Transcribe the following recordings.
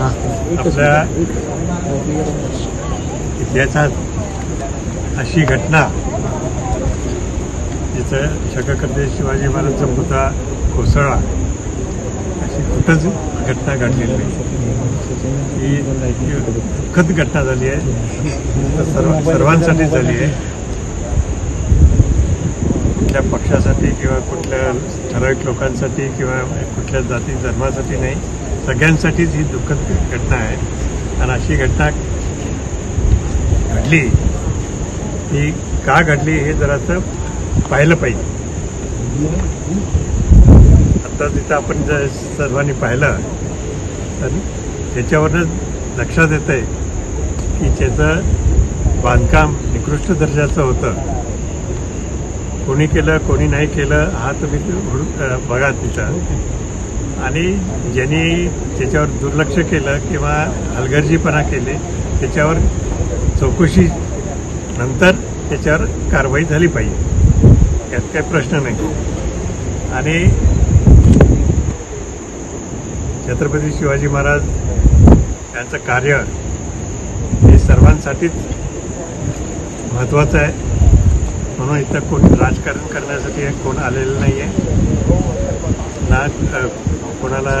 आपल्या इतिहासात अशी घटना जिथं शकाकर्ते शिवाजी महाराजांचा पुतळा कोसळला अशी कुठंच घटना घडलेली नाही. ही दुःखद घटना झाली आहे. सर्व सर्वांसाठी झाली आहे. कुठल्या पक्षासाठी किंवा कुठल्या ठराविक लोकांसाठी किंवा कुठल्या जाती धर्मासाठी नाही. सगळ्यांसाठीच ही दुःखद घटना आहे. आणि अशी घटना घडली ही का घडली हे जरासं पाहिलं पाहिजे. आता तिथं आपण जर सर्वांनी पाहिलं तर त्याच्यावरच लक्षात येतं आहे की त्याचं बांधकाम निकृष्ट दर्जाचं होतं. कोणी केलं कोणी नाही केलं हा तुम्ही बघा तिथं. आणि ज्यांनी त्याच्यावर दुर्लक्ष केलं किंवा हलगर्जीपणा केले त्याच्यावर चौकशी नंतर त्याच्यावर कारवाई झाली पाहिजे. यात काही प्रश्न नाही. आणि छत्रपती शिवाजी महाराज यांचं कार्य हे सर्वांसाठीच महत्त्वाचं आहे. म्हणून इथं कोण राजकारण करण्यासाठी कोण आलेलं नाही आहे ना कोणाला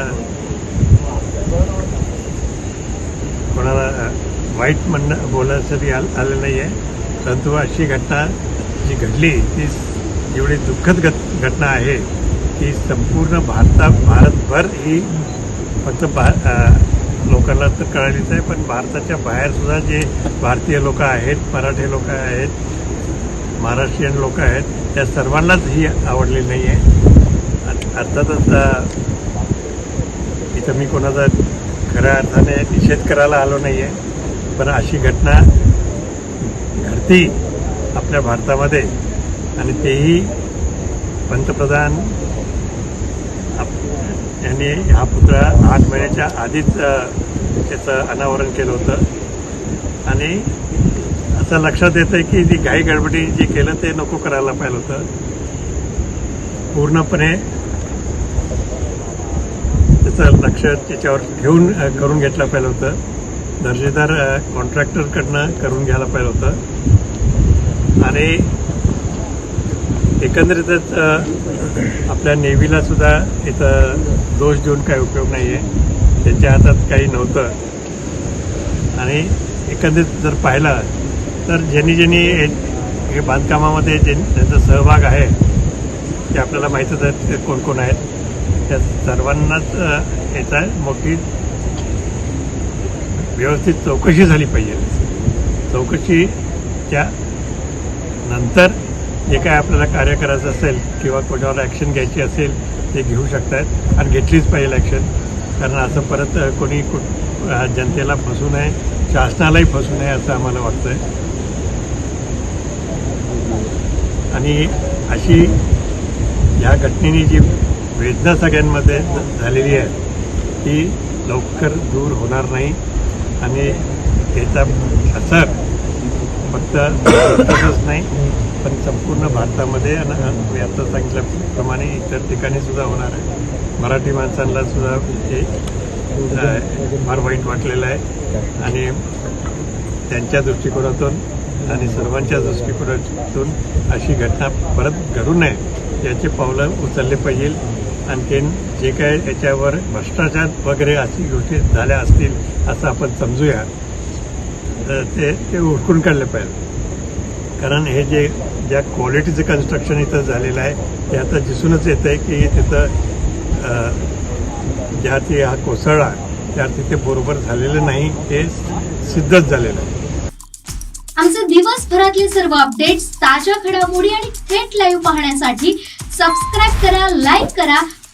कोणाला वाईट म्हणणं बोलायसाठी आल आलं नाही आहे परंतु अशी घटना जी घडली ती जेवढी दुःखद घट घटना आहे की संपूर्ण भारता भारतभर ही फक्त भा लोकांना तर कळालीच आहे पण भारताच्या बाहेरसुद्धा जे भारतीय लोक आहेत मराठी लोक आहेत महाराष्ट्रीयन लोक आहेत त्या सर्वांनाच ही आवडली नाही आहे अर्थातच इथं मी कोणाचा खऱ्या अर्थाने निषेध करायला आलो नाही आहे पण अशी घटना घडती आपल्या भारतामध्ये आणि तेही पंतप्रधान यांनी हा पुतळा आठ महिन्याच्या आधीच त्याचं अनावरण केलं होतं. आणि असं लक्षात येतं आहे की ती घाई गडबडी जे केलं ते नको करायला पाहिलं होतं. पूर्णपणे लक्ष त्याच्यावर ठेवून करून घेतलं पाहिलं होतं. दर्जेदार कॉन्ट्रॅक्टरकडनं करून घ्यायला पाहिलं होतं. आणि एकंदरीतच आपल्या नेव्हीला सुद्धा इथं दोष देऊन काही उपयोग नाही आहे त्यांच्या हातात काही नव्हतं. आणि एकंदरीत जर पाहिलं तर ज्यांनी ज्यांनी हे- बांधकामामध्ये जे त्यांचा सहभाग आहे ते आपल्याला माहीतच आहे ते कोण कोण आहेत. त्या सर्वांनाच याचा मोठी व्यवस्थित चौकशी झाली पाहिजे. चौकशीच्या नंतर जे काय आपल्याला कार्य करायचं असेल किंवा कोणावर ॲक्शन घ्यायची असेल ते घेऊ शकतात आणि घेतलीच पाहिजे ॲक्शन कारण असं परत कोणी कुठ जनतेला फसू नये शासनालाही फसू नये असं आम्हाला वाटतंय. आणि अशी ह्या घटनेने जी वेदना सगळ्यांमध्ये झालेली आहे. ती लवकर दूर होणार नाही. आणि याचा असर फक्त भारतातच नाही पण संपूर्ण भारतामध्ये आणि मी आता सांगितल्याप्रमाणे इतर ठिकाणी सुद्धा होणार आहे. मराठी माणसांना सुद्धा हे फार वाईट वाटलेलं आहे. आणि त्यांच्या दृष्टिकोनातून आणि सर्वांच्या दृष्टिकोनातून अशी घटना परत घडू नये याचे पावलं उचलले पाहिजे. आणखीन जे काय याच्यावर भ्रष्टाचार वगैरे अशी गोष्टी झाल्या असतील असं आपण समजूया. तर ते ते उडकून काढले पाहिजे. कारण हे जे ज्या क्वालिटीचं कन्स्ट्रक्शन इथं झालेलं आहे ते आता दिसूनच येत आहे की तिथं ज्या ते हा कोसळला त्या तिथे बरोबर झालेलं नाही हे सिद्धच झालेलं आहे. आमचे दिवसभरातले सर्व अपडेट्स ताज्या घडामोडी आणि थेट लाईव्ह पाहण्यासाठी सबस्क्राईब करा लाईक करा